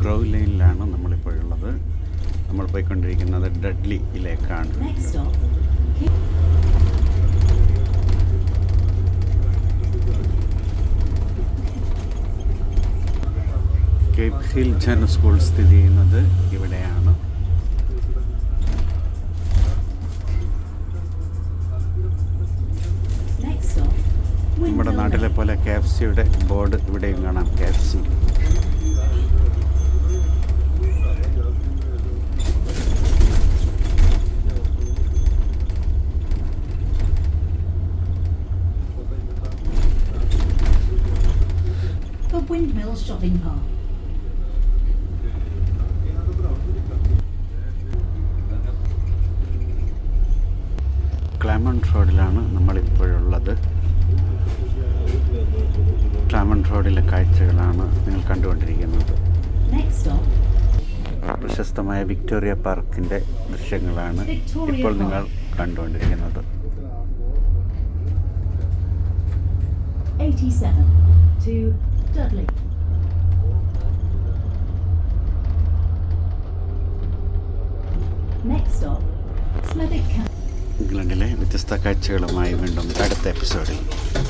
ഗ്രൗ ലൈനിലാണ് നമ്മളിപ്പോഴുള്ളത് നമ്മൾ പോയിക്കൊണ്ടിരിക്കുന്നത് ഡഡ്ലിയിലേക്കാണ് കേപ്പ് ഹിൽ ജന സ്കൂൾ സ്ഥിതി ചെയ്യുന്നത് ഇവിടെയാണ്. നമ്മുടെ നാട്ടിലെ പോലെ കെ എഫ് സിയുടെ ബോർഡ് ഇവിടെയും കാണാം. K F C Windmill Shopping Park. Claremont റോഡിലാണ് നമ്മളിപ്പോഴുള്ളത് ക്ലാമണ്ട് റോഡിലെ കാഴ്ചകളാണ് നിങ്ങൾ കണ്ടുകൊണ്ടിരിക്കുന്നത് Next stop, പ്രശസ്തമായ വിക്ടോറിയ പാർക്കിന്റെ ദൃശ്യങ്ങളാണ് ഇപ്പോൾ. നിങ്ങൾ കണ്ടുകൊണ്ടിരിക്കുന്നത് 87 to Camp. ഇംഗ്ലണ്ടിലെ വ്യത്യസ്ത കാഴ്ചകളുമായി വീണ്ടും അടുത്ത എപ്പിസോഡിൽ